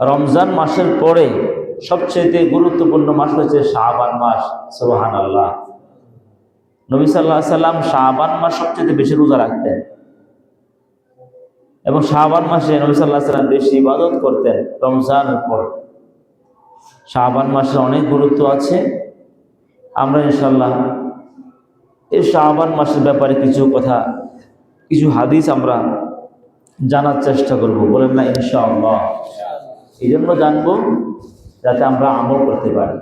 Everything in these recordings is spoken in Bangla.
রমজান মাসের পরে সবচেয়ে গুরুত্বপূর্ণ মাস হচ্ছে শাহবান মাস সোহান আল্লাহ নবী সাল্লাহ সাল্লাম শাহবান মাস সবচেয়ে বেশি রোজা রাখতেন। এবং শাহবান মাসে নবী সাল্লাহ সাল্লাম বেশি ইবাদত করতেন রমজানের পর। শাহবান মাসের অনেক গুরুত্ব আছে। আমরা ইনশাল্লাহ এই শাহবান মাসের ব্যাপারে কিছু কথা, কিছু হাদিস আমরা জানার চেষ্টা করব। বলেন না ইনশাআল্লাহ। এই জন্য জানব যাতে আমরা আমল করতে পারি।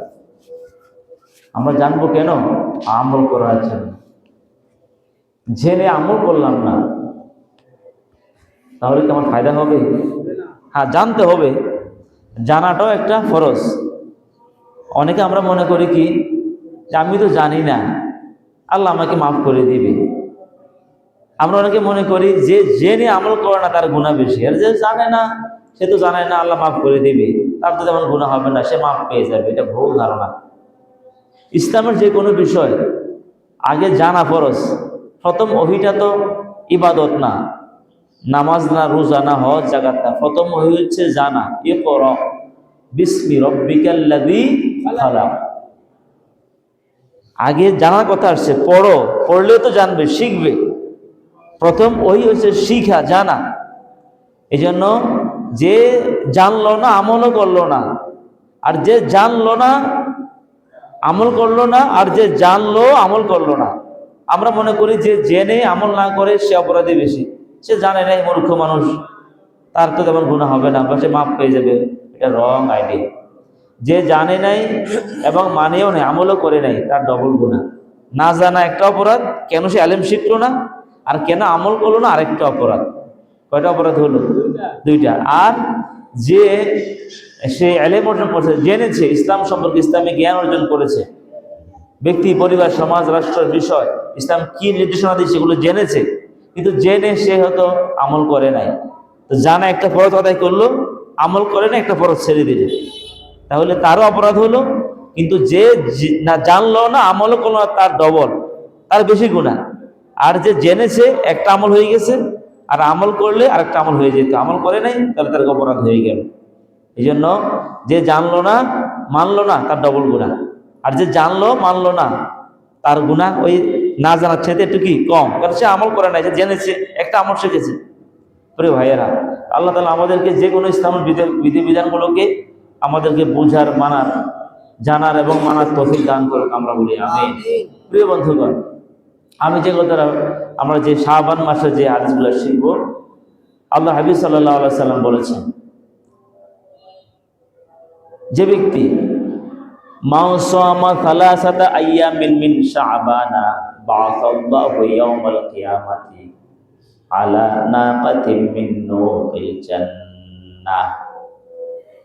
আমরা জানব কেন আমল করার জন্য জেনে আমল করলাম না, তাহলে কি আমার ফায়দা হবে? হ্যাঁ জানতে হবে। জানাটাও একটা ফরজ। অনেকে আমরা মনে করি কি, যে আমি তো জানি না, আল্লাহ আমাকে মাফ করে দিবে। আমরা অনেকে মনে করি যে জেনে আমল করে না, তার গুণা বেশি। আর যে জানে না সে তো জানে না, আল্লাহ মাফ করে দিবে। তার তো তেমন গুণা হবে না, সে মাফ পেয়ে যাবে, এটা ভুল ধারণা। ইসলামের যে কোনো বিষয়, আগে জানা ফরজ। প্রথম ওহিটা তো ইবাদত না। নামাজ না, রোজা না, হজ জাগাত না। প্রথম ওহি হচ্ছে জানা এ কর বিস্মি রব্বিকাল্লাদি খালাক। আগে জানার কথা আসছে, পড়ো, পড়লেও তো জানবে, শিখবে। প্রথম ওই হচ্ছে শিখা, জানা। এই জন্য যে জানলো না, আমলও করল না। আর যে জানলো না, আমল করল না, আর যে জানলো, আমল করল না। আমরা মনে করি যে জেনে আমল না করে সে অপরাধী বেশি। সে জানে না মূর্খ মানুষ, তার তো তেমন গুণা হবে না, বা সে মাফ পেয়ে যাবে। এটা রং আইডিয়া যে জানে নাই এবং মানেও নেই, আমলও করে নাই, তার ডবল গুণা না জানা একটা অপরাধ, কেন সে আলেম শিখলো না, আর কেন আমল করল না, আরেকটা অপরাধ। কয়টা অপরাধ হলো? দুইটা। আর যে সে আলেম অর্জন করেছে, জেনেছে ইসলাম সম্পর্কে ইসলামী জ্ঞান অর্জন করেছে, ব্যক্তি, পরিবার, সমাজ রাষ্ট্রের বিষয়, ইসলাম কি নির্দেশনা দিচ্ছে সেগুলো জেনেছে, কিন্তু জেনে সে হয়তো আমল করে নাই। তো জানা একটা ফরজ আদায় করল, আমল করে না একটা ফরজ ছেড়ে দিলে। তাহলে তারও অপরাধ হলো, কিন্তু যে না জানলো না, আমলও করল তার ডবল, তার বেশি গুণা আর যে জেনেছে, একটা আমল হয়ে গেছে আর আমল করলে আরেকটা আমল হয়ে যেত। আমল করে নাই তাহলে তার অপরাধ হয়ে গেল। এই জন্য যে জানলো না মানলো না তার ডবল গুণা আর যে জানলো মানলো না তার গুণা ওই না জানার চাইতে একটু কি কম। কারণ সে আমল করে নাই সে জেনেছে একটা আমল শিখেছে। প্রিয় ভাইয়েরা আল্লাহ তালা আমাদেরকে যে কোনো ইসলামের বিধি- বিধিবিধানগুলোকে আমাদেরকে বোঝার মানার জানার এবং মানার তফিক দান করুক আমরা বলি আমি প্রিয় বন্ধুগণ আমি যে কথাটা আমরা যে শাহবান মাসে যে হাদিসগুলো শিখব, আল্লাহ হাবিব সাল্লাহ আল্লাহ সাল্লাম বলেছেন, যে ব্যক্তি মাউসামা আইয়ামিন মিন আলা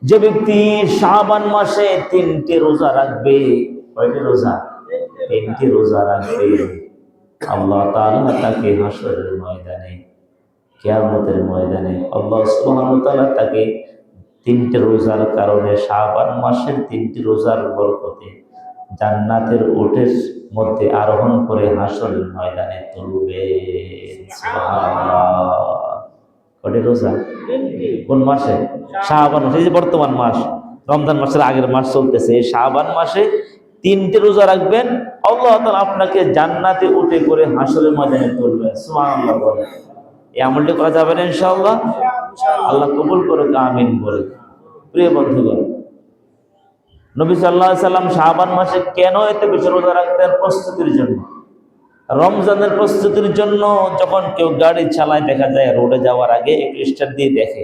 যে ব্যক্তি শাবান মাসে তিনটি রোজা রাখবে, কয়টি রোজা? তিনটি রোজা রাখবে। আল্লাহ তাআলা তাকে হাসরের ময়দানে, কেয়ামতের ময়দানে, আল্লাহ সুবহানাহু তাকে তিনটে রোজার কারণে শাবান মাসের তিনটি রোজার বরকতে জান্নাতের ওটের মধ্যে আরোহণ করে হাসরের ময়দানে তুলবে। কটি রোজা? কোন মাসে? শাহবান মাসে বর্তমান মাস, রমজান মাসের আগের মাস চলতেছে। শাহবান মাসে তিনটে রোজা রাখবেন, আল্লাহ তাআলা আপনাকে জান্নাতে উঠে করে হাসরের ময়দানে তুলবেন। সুবহানাল্লাহ বলেন। এই আমলটি করা যাবে না ইনশাআল্লাহ? আল্লাহ কবুল করে আমিন বলে প্রিয় বন্ধুগণ, নবী সাল্লাহ সাল্লাম শাহবান মাসে কেন এতে বেশি রোজা রাখতেন প্রস্তুতির জন্য? রমজানের প্রস্তুতির জন্য যখন কেউ গাড়ি চালায়, দেখা যায় রোডে যাওয়ার আগে একটু স্টার্ট দিয়ে দেখে।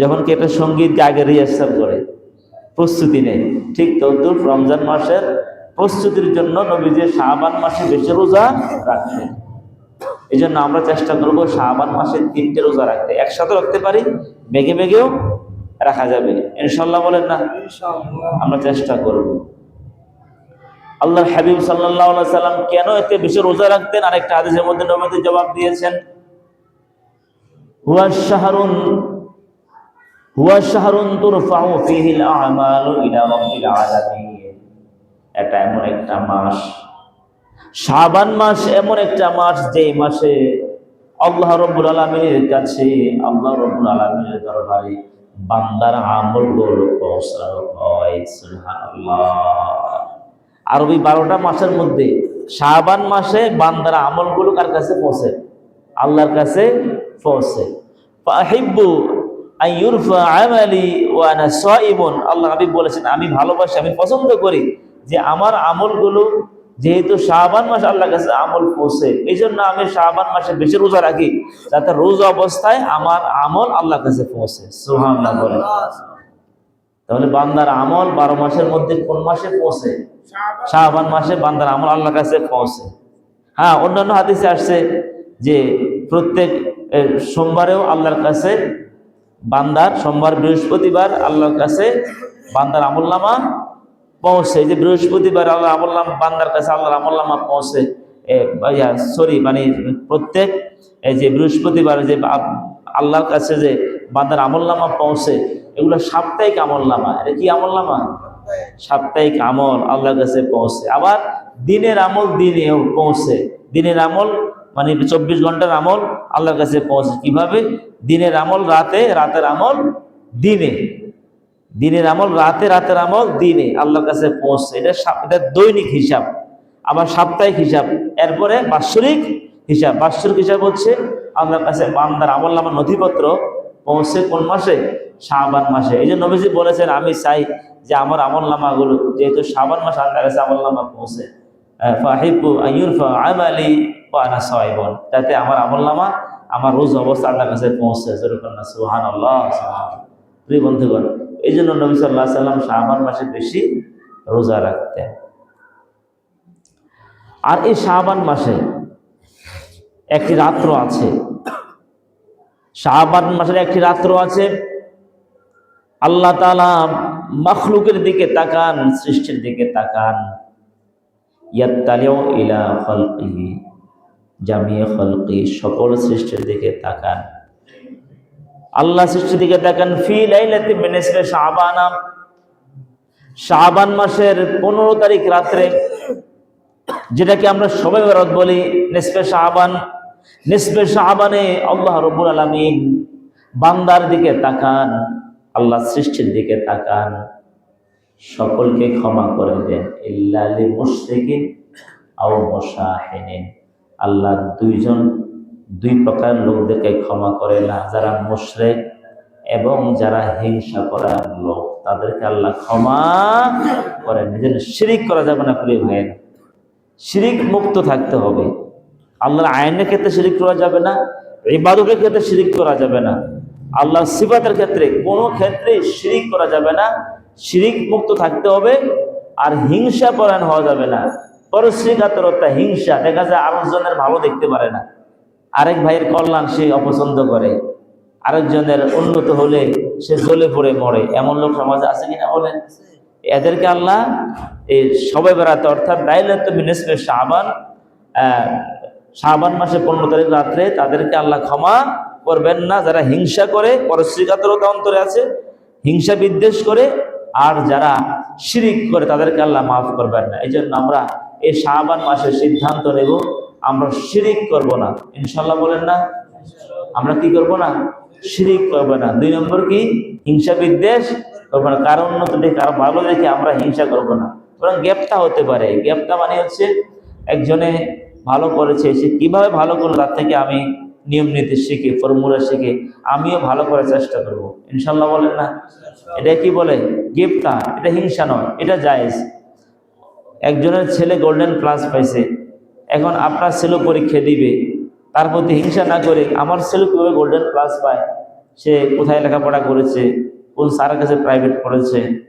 যখন কি একটা সঙ্গীতকে আগে রিহার্সাল করে। প্রস্তুতি নেই ঠিক তদ্দুর রমজান মাসের প্রস্তুতির জন্য নবীজি শাহবান মাসে বেশি রোজা রাখতেন এই জন্য আমরা চেষ্টা করব শাহবান মাসে তিনটে রোজা রাখতে। একসাথে রাখতে পারি বেগে বেগেও রাখা যাবে। ইনশাল্লাহ বলেন না? আমরা চেষ্টা করব। আল্লাহ হাবিব সাল্লাহ সাল্লাম কেন এতে বেশি রোজা রাখতেন? আরেকটা হাদিসের মধ্যে নবীতে জবাব দিয়েছেন হুয়া শাহরুন হুয়া শাহরুন তুরফাউ ফিহিল আমালু ইলা রাব্বিল আলামিন। এটা এমন একটা মাস। শাবান মাস এমন একটা মাস যে মাসে আল্লাহ রব্বুল আলমীর কাছে, আল্লাহ রব্বুল আলমীর দরবারে বান্দার আমলগুলো পৌঁছানো হয় আরবি বারোটা মাসের মধ্যে শাবান মাসে বান্দার আমলগুলো কার কাছে পৌঁছে? আল্লাহর কাছে পৌঁছে। ফাহিব্বু আল্লাহ হাবিব বলেছেন, আমি ভালোবাসি, আমি পছন্দ করি যে আমার আমলগুলো যেহেতু শাবান মাস আল্লাহ কাছে আমল পৌঁছে এই জন্য আমি শাবান মাসে বেশি রোজা রাখি, যাতে রোজা অবস্থায় আমার আমল আল্লাহর কাছে পৌঁছে। সুবহানাল্লাহ বলে তাহলে বান্দার আমল বারো মাসের মধ্যে কোন মাসে পৌঁছে? শাহবান মাসে বান্দার আমল আল্লাহর কাছে পৌঁছে। হ্যাঁ অন্যান্য হাদিসে আসছে যে প্রত্যেক সোমবারেও আল্লাহর কাছে বান্দার সোমবার বৃহস্পতিবার আল্লাহর কাছে বান্দার আমলনামা পৌঁছে। যে বৃহস্পতিবার আল্লাহ আমল্লাম বান্দার কাছে আল্লাহর আমল্লামা পৌঁছে। সরি মানে প্রত্যেক যে বৃহস্পতিবার যে আল্লাহর কাছে যে বান্দার আমলনামা পৌঁছে, এগুলো সাপ্তাহিক আমলনামা। এটা কি আমলনামা? সাপ্তাহিক আমল আল্লাহর কাছে পৌঁছে। আবার দিনের আমল দিনেও পৌঁছে। দিনের আমল মানে চব্বিশ ঘণ্টার আমল আল্লাহর কাছে পৌঁছে। কীভাবে? দিনের আমল রাতে, রাতের আমল দিনে। দিনের আমল রাতে, রাতের আমল দিনে আল্লাহর কাছে পৌঁছে। এটা এটা দৈনিক হিসাব, আবার সাপ্তাহিক হিসাব, এরপরে বাৎসরিক হিসাব। বাৎসরিক হিসাব হচ্ছে আল্লাহর কাছে বান্দার আমল নামার নথিপত্র পৌঁছে কোন মাসে? শাবান মাসে। এই যে নবীজি বলেছেন, আমি চাই যে আমার আমল নামাগুলো, যেহেতু শাবান মাসে আল্লাহর কাছে আমল নামা পৌঁছে। আনা সাইবুন। যাতে আমার আমল নামা, আমার রোজ অবস্থা আল্লাহর কাছে পৌঁছে যেরকম না সুবহানাল্লাহ সুবহানাল্লাহ। প্রিয় বন্ধুগণ এই জন্য নবী সাল্লাহ সাল্লাম শাহবান মাসে বেশি রোজা রাখতেন। আর এই শাহবান মাসে একটি রাত্র আছে। শাহবান মাসের একটি রাত্র আছে। আল্লাহ তালা মখলুকের দিকে তাকান, সৃষ্টির দিকে তাকান। ইয়াত্তালিও ইলা জামিয়ে খলকি, সকল সৃষ্টির দিকে তাকান। আল্লাহ সৃষ্টির দিকে তাকান ফি লাইলাতি মিনিসফে শাবানা। শাবান মাসের পনেরো তারিখ রাত্রে, যেটাকে আমরা সবাই বরাত বলি নিসফে শাবান। নিসফে শাবানে আল্লাহ রব্বুল আলামিন বান্দার দিকে তাকান, আল্লাহ সৃষ্টির দিকে তাকান। সকলকে ক্ষমা করে দেন। ইল্লালি মুশরিকিন আও মুশাহিনিন আল্লাহ দুইজন, দুই প্রকার লোকদেরকে ক্ষমা করে না, যারা মুশরেক এবং যারা হিংসা করার লোক, তাদেরকে আল্লাহ ক্ষমা করেন যেন শিরিক করা যাবে না প্রিয় ভাইয়ের। শিরিক মুক্ত থাকতে হবে। আল্লাহর আইনের ক্ষেত্রে শিরিক করা যাবে না, ইবাদতের ক্ষেত্রে শিরিক করা যাবে না। আল্লাহ সিবাতের ক্ষেত্রে কোনো ক্ষেত্রে শিরিক করা যাবে না। শিরিক মুক্ত থাকতে হবে, আর হিংসা পরায়ণ হওয়া যাবে না। পরশ্রীকাতরতা হিংসা। দেখা যায় আরেকজনের ভালো দেখতে পারে না। আরেক ভাইয়ের কল্যাণ সে অপছন্দ করে। আরেকজনের উন্নত হলে সে জ্বলে পড়ে মরে। এমন লোক সমাজে আছে কিনা বলেন? এদেরকে আল্লাহ এই সবাই বেড়াতে অর্থাৎ শাবান আহ, শাবান মাসে পনেরো তারিখ রাত্রে তাদেরকে আল্লাহ ক্ষমা করবেন না। যারা হিংসা করে পরশ্রীকাতরতা অন্তরে আছে হিংসা বিদ্বেষ করে আর যারা শিরিক করে তাদেরকে আল্লাহ মাফ করবেন না। এই জন্য আমরা এই শাবান মাসের সিদ্ধান্ত নেব, আমরা শিরিক করব না। ইনশাল্লাহ বলেন না? আমরা কি করব না? শিরিক করব না। দুই নম্বর কি? হিংসা বিদ্বেষ করব না। কারও উন্নত দেখে, কারও ভালো দেখে আমরা হিংসা করব না। বরং গ্যাপটা হতে পারে। গ্যাপটা মানে হচ্ছে একজনে ভালো করেছে, সে কীভাবে ভালো করল তার থেকে আমি নিয়ম নীতি শিখে, ফর্মুলা শিখে আমিও ভালো করার চেষ্টা করব। ইনশাল্লাহ বলেন না? এটা কি বলে? গেপটা এটা হিংসা নয়, এটা জায়েজ। একজনের ছেলে গোল্ডেন প্লাস পাইছে। এখন আপনার ছেলেও পরীক্ষা দিবে। তার প্রতি হিংসা না করে আমার ছেলে কীভাবে গোল্ডেন প্লাস পায়? সে কোথায় লেখাপড়া করেছে? কোন স্যারের কাছে প্রাইভেট পড়েছে?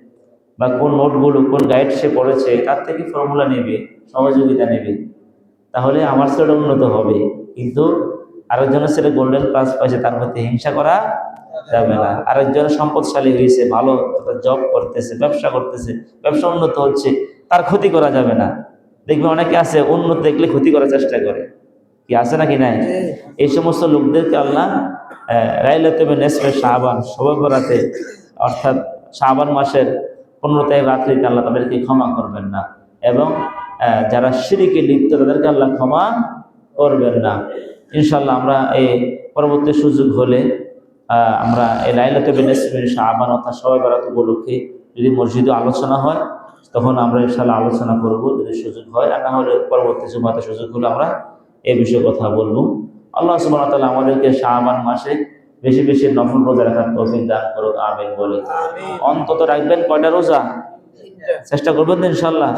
বা কোন নোটগুলো, কোন গাইড সে পড়েছে? তার থেকে ফর্মুলা নেবে, সহযোগিতা নেবে। তাহলে আমার ছেলেটা উন্নত হবে। কিন্তু আরেকজনের ছেলে গোল্ডেন প্লাস পাইছে, তার প্রতি হিংসা করা যাবে না। আরেকজনের সম্পদশালী হয়েছে, ভালো জব করতেছে, ব্যবসা করতেছে, ব্যবসা উন্নত হচ্ছে। তার ক্ষতি করা যাবে না। দেখবে অনেকে আছে উন্নত দেখলে ক্ষতি করার চেষ্টা করে। কি আছে নাকি নাই? এই সমস্ত লোকদেরকে আল্লাহ শাহবান সবাবরাতে অর্থাৎ শাহবান মাসের পনেরো তারিখ রাত্রিতে আল্লাহ তাদেরকে ক্ষমা করবেন না। এবং যারা সিঁড়িকে লিপ্ত তাদেরকে আল্লাহ ক্ষমা করবেন না। ইনশাল্লাহ আমরা এই পরবর্তী সুযোগ হলে আমরা এই লাইলাতে বেনেসমের শাহবান অর্থাৎ সবাই বেড়াত উপলক্ষে যদি মসজিদে আলোচনা হয় তখন আমরা ইনশাল্লাহ আলোচনা করব যদি সুযোগ হয় আর না হলে পরবর্তী জুমাতে সুযোগ হলে আমরা এই বিষয়ে কথা বলব। আল্লাহ সুবাহ তাআলা আমাদেরকে শাহবান মাসে বেশি বেশি নফল রোজা রাখার তৌফিক দান করুক আমিন বলে। অন্তত রাখবেন কয়টা রোজা? চেষ্টা করবেন ইনশাল্লাহ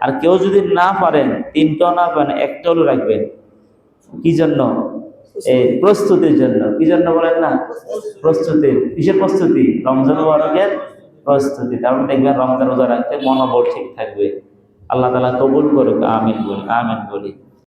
আর কেউ যদি না পারেন তিনটাও না পারেন একটা হলো রাখবেন। কি জন্য? এই প্রস্তুতির জন্য। কি জন্য বলেন না? প্রস্তুতি। কিসের প্রস্তুতি? রমজান মুবারকের প্রস্তুতি, কারণ দেখবেন রমজান রোজা রাখতে মনোবল ঠিক থাকবে। আল্লাহ তালা কবুল করুক, আমিন বলি আমিন বলি।